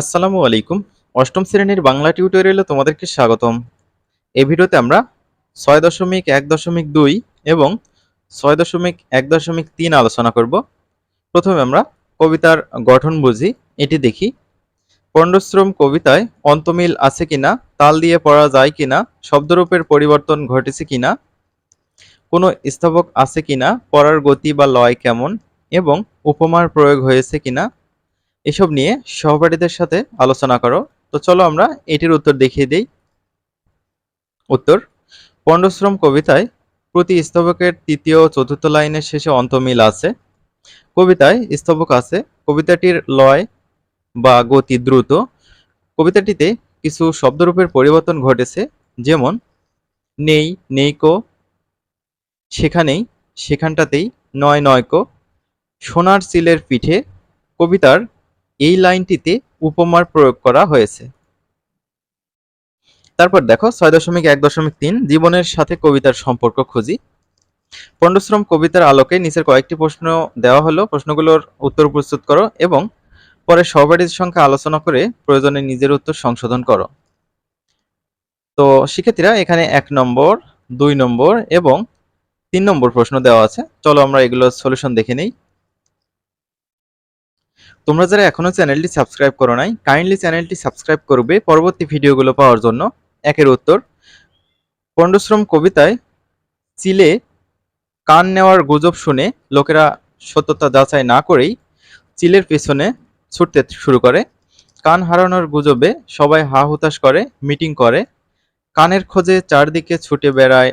আসসালামু আলাইকুম। অষ্টম শ্রেণির বাংলা টিউটোরিয়ালে তোমাদেরকে স্বাগতম। এই ভিডিওতে আমরা ছয় দশমিক এক দশমিক দুই এবং ছয় দশমিক এক দশমিক তিন আলোচনা করব। প্রথমে আমরা কবিতার গঠন বুঝি, এটি দেখি। পণ্ডশ্রম কবিতায় অন্তমিল আছে কিনা, তাল দিয়ে পড়া যায় কিনা, শব্দরূপের পরিবর্তন ঘটেছে কিনা, কোনো স্থাপক আছে কিনা, পড়ার গতি বা লয় কেমন, এবং উপমার প্রয়োগ হয়েছে কিনা এসব নিয়ে সহপাঠীদের সাথে আলোচনা করো। তো চলো আমরা এটির উত্তর দেখিয়ে দেই। উত্তর, পণ্ডশ্রম কবিতায় প্রতি স্তবকের তৃতীয় চতুর্থ লাইনের শেষে অন্তমিল আছে। কবিতায় স্তবক আছে, কবিতাটির লয় বা গতি দ্রুত। কবিতাটিতে কিছু শব্দরূপের পরিবর্তন ঘটেছে, যেমন, নেই নেইকো সেখানেই, সেখানটাতেই নয় নয়কো সোনার চিলের পিঠে কবিতার এই লাইনটিতে উপমার প্রয়োগ করা হয়েছে। তারপর দেখো, ছয় দশমিক এক দশমিক তিন, জীবনের সাথে কবিতার সম্পর্ক খুঁজি। পণ্ডশ্রম কবিতার আলোকে নিচের কয়েকটি প্রশ্ন দেওয়া হলো, প্রশ্নগুলোর উত্তর প্রস্তুত করো এবং পরে সহপাঠীদের সংখ্যা আলোচনা করে প্রয়োজনে নিজের উত্তর সংশোধন করো। তো শিক্ষার্থীরা, এখানে এক নম্বর, দুই নম্বর এবং তিন নম্বর প্রশ্ন দেওয়া আছে। চলো আমরা এগুলোর সলিউশন দেখে নেই। তোমরা যারা এখনও চ্যানেলটি সাবস্ক্রাইব করো নাই কাইন্ডলি চ্যানেলটি সাবস্ক্রাইব করবে পরবর্তী ভিডিওগুলো পাওয়ার জন্য। একের উত্তর, পণ্ডশ্রম কবিতায় চিলে কান নেওয়ার গুজব শুনে লোকেরা সত্যতা যাচাই না করেই চিলের পেছনে ছুটতে শুরু করে। কান হারানোর গুজবে সবাই হা হুতাশ করে, মিটিং করে। কানের খোঁজে চারদিকে ছুটে বেড়ায়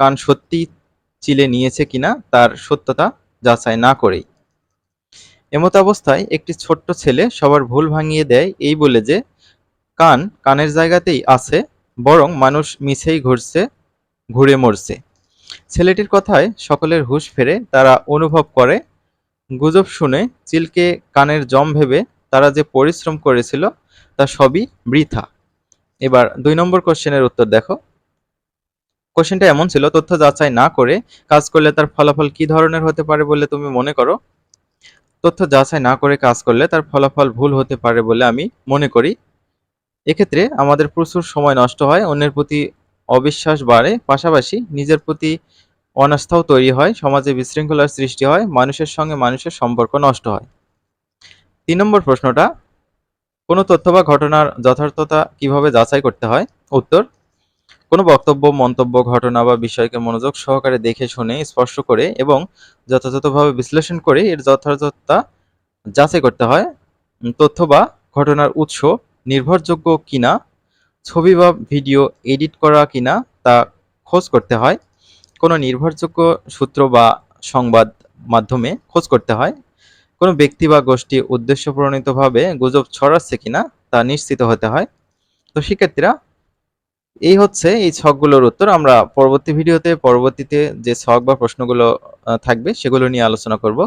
কান সত্যি চিলে নিয়েছে কিনা, তার সত্যতা যাচাই না করেই। এমত অবস্থায় একটি ছোট্ট ছেলে সবার ভুল ভাঙিয়ে দেয় এই বলে যে, কান কানের জায়গাতেই আছে, বরং মানুষ মিছেই ঘুরছে, ঘুরে মরছে। ছেলেটির কথায় সকলের হুঁশ ফেরে তারা অনুভব করে। গুজব শুনে চিলকে কানের জম ভেবে তারা যে পরিশ্রম করেছিল তা সবই বৃথা। এবার দুই নম্বর কোশ্চেনের উত্তর দেখো। কোশ্চেনটা এমন ছিল, তথ্য যাচাই না করে কাজ করলে তার ফলাফল কি ধরনের হতে পারে বলে তুমি মনে করো? তথ্য যাচাই না করে কাজ করলে তার ফলাফল ভুল হতে পারে বলে আমি মনে করি। এক্ষেত্রে আমাদের প্রচুর সময় নষ্ট হয়, অন্যের প্রতি অবিশ্বাস বাড়ে, পাশাপাশি নিজের প্রতি অনাস্থাও তৈরি হয়, সমাজে বিশৃঙ্খলার সৃষ্টি হয়, মানুষের সঙ্গে মানুষের সম্পর্ক নষ্ট হয়। তিন নম্বর প্রশ্নটা, কোনো তথ্য বা ঘটনার যথার্থতা কীভাবে যাচাই করতে হয়? উত্তর কোনো বক্তব্য, মন্তব্য, ঘটনা বা বিষয়কে মনোযোগ সহকারে দেখে শুনে স্পর্শ করে এবং যথাযথভাবে বিশ্লেষণ করে এর যথাযথতা যাচাই করতে হয়। তথ্য বা ঘটনার উৎস নির্ভরযোগ্য কিনা, ছবি বা ভিডিও এডিট করা কিনা তা খোঁজ করতে হয়। কোনো নির্ভরযোগ্য সূত্র বা সংবাদ মাধ্যমে খোঁজ করতে হয়। কোনো ব্যক্তি বা গোষ্ঠী উদ্দেশ্যপ্রণীতভাবে গুজব ছড়াচ্ছে কিনা তা নিশ্চিত হতে হয়। তো শিক্ষার্থীরা এই হচ্ছে এই ছকগুলোর উত্তর। আমরা পরবর্তী ভিডিওতে, পরবর্তীতে যে ছক বা প্রশ্নগুলো থাকবে সেগুলো নিয়ে আলোচনা করব।